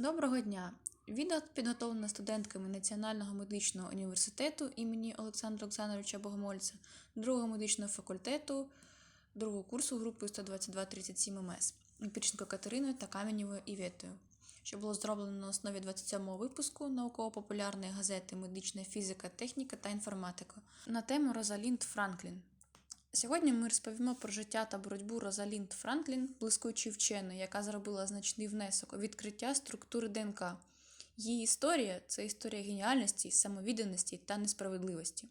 Доброго дня! Відео підготовлено студентками Національного медичного університету імені Олександра Олександровича Богомольця, другого медичного факультету, другого курсу групи 12237 МС Піченко Катериною та Каменєвою Іветою, що було зроблено на основі 27-го випуску науково-популярної газети Медична фізика, техніка та інформатика на тему Розалінд Франклін. Сьогодні ми розповімо про життя та боротьбу Розалінд Франклін, блискучої вченої, яка зробила значний внесок у відкриття структури ДНК. Її історія це історія геніальності, самовідданості та несправедливості.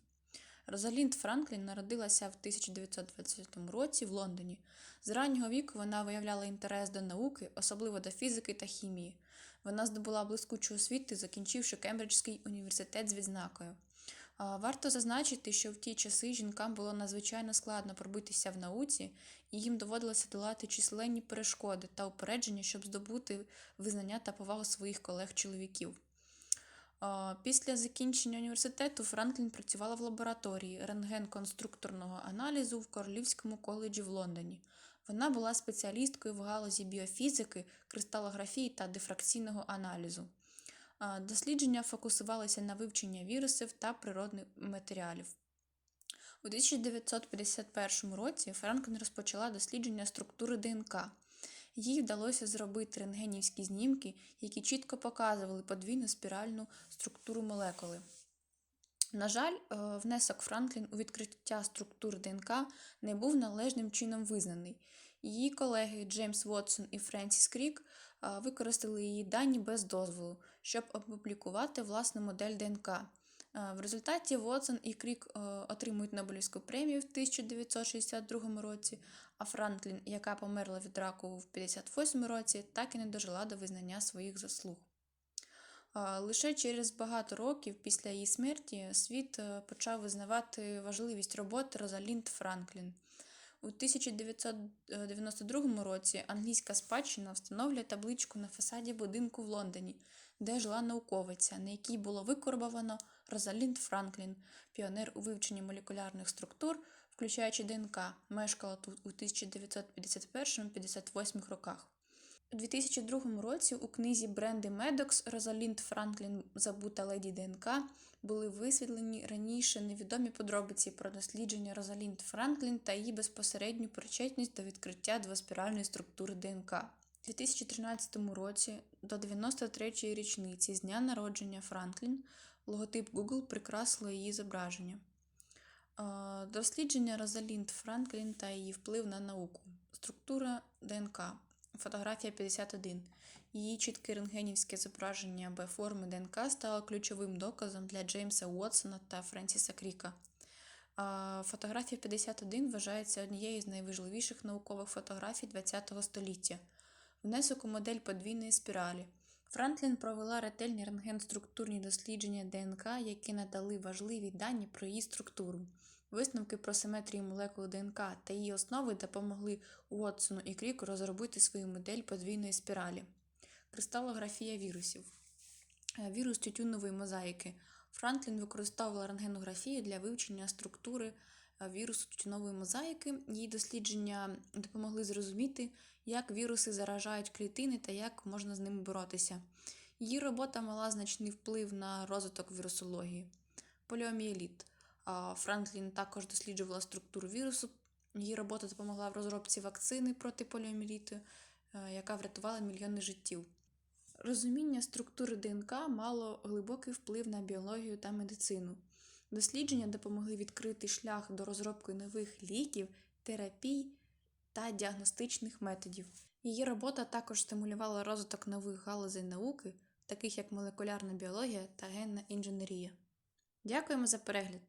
Розалінд Франклін народилася в 1920 році в Лондоні. З раннього віку вона виявляла інтерес до науки, особливо до фізики та хімії. Вона здобула блискучу освіту, закінчивши Кембриджський університет з відзнакою. Варто зазначити, що в ті часи жінкам було надзвичайно складно пробитися в науці, і їм доводилося долати численні перешкоди та упередження, щоб здобути визнання та повагу своїх колег-чоловіків. Після закінчення університету Франклін працювала в лабораторії рентген-конструкторного аналізу в Королівському коледжі в Лондоні. Вона була спеціалісткою в галузі біофізики, кристалографії та дифракційного аналізу. Дослідження фокусувалися на вивченні вірусів та природних матеріалів. У 1951 році Франклін розпочала дослідження структури ДНК. Їй вдалося зробити рентгенівські знімки, які чітко показували подвійну спіральну структуру молекули. На жаль, е, внесок Франклін у відкриття структур ДНК не був належним чином визнаний. Її колеги Джеймс Вотсон і Френсіс Крік використали її дані без дозволу, щоб опублікувати власну модель ДНК. В результаті Вотсон і Крік отримують Нобелівську премію в 1962 році, а Франклін, яка померла від раку в 1958 році, так і не дожила до визнання своїх заслуг. Лише через багато років після її смерті світ е, почав визнавати важливість роботи Розалінд Франклін. У 1992 році англійська спадщина встановлює табличку на фасаді будинку в Лондоні, де жила науковиця, на якій було викорбовано Розалінд Франклін, піонер у вивченні молекулярних структур, включаючи ДНК, мешкала тут у 1951-58 роках. У 2002 році у книзі Бренди Медокс Розалінд Франклін Забута леді ДНК були висвітлені раніше невідомі подробиці про дослідження Розалінд Франклін та її безпосередню причетність до відкриття двоспіральної структури ДНК. У 2013 році, до 93-ї річниці з дня народження Франклін, логотип Google прикрасило її зображення. Дослідження Розалінд Франклін та її вплив на науку. Структура ДНК. Фотографія 51. Її чітке рентгенівське зображення Б-форми ДНК стало ключовим доказом для Джеймса Уотсона та Френсіса Кріка. Фотографія 51 вважається однією з найважливіших наукових фотографій ХХ століття. Внесок у модель подвійної спіралі. Франклін провела ретельні рентген-структурні дослідження ДНК, які надали важливі дані про її структуру. Висновки про симетрію молекул ДНК та її основи допомогли Уотсону і Кріку розробити свою модель подвійної спіралі. Кристалографія вірусів. Е, Вірус тютюнової мозаїки. Франклін використовувала рентгенографію для вивчення структури е, вірусу тютюнової мозаїки. Її дослідження допомогли зрозуміти, як віруси заражають клітини та як можна з ними боротися. Її робота мала значний вплив на розвиток вірусології. Поліомієліт. Франклін також досліджувала структуру вірусу. Її робота допомогла в розробці вакцини проти поліоміеліту, е, яка врятувала мільйони життів. Розуміння структури ДНК мало глибокий вплив на біологію та медицину. Дослідження допомогли відкрити шлях до розробки нових ліків, терапій та діагностичних методів. Її робота також стимулювала розвиток нових галузей науки, таких як молекулярна біологія та генна інженерія. Дякуємо за перегляд!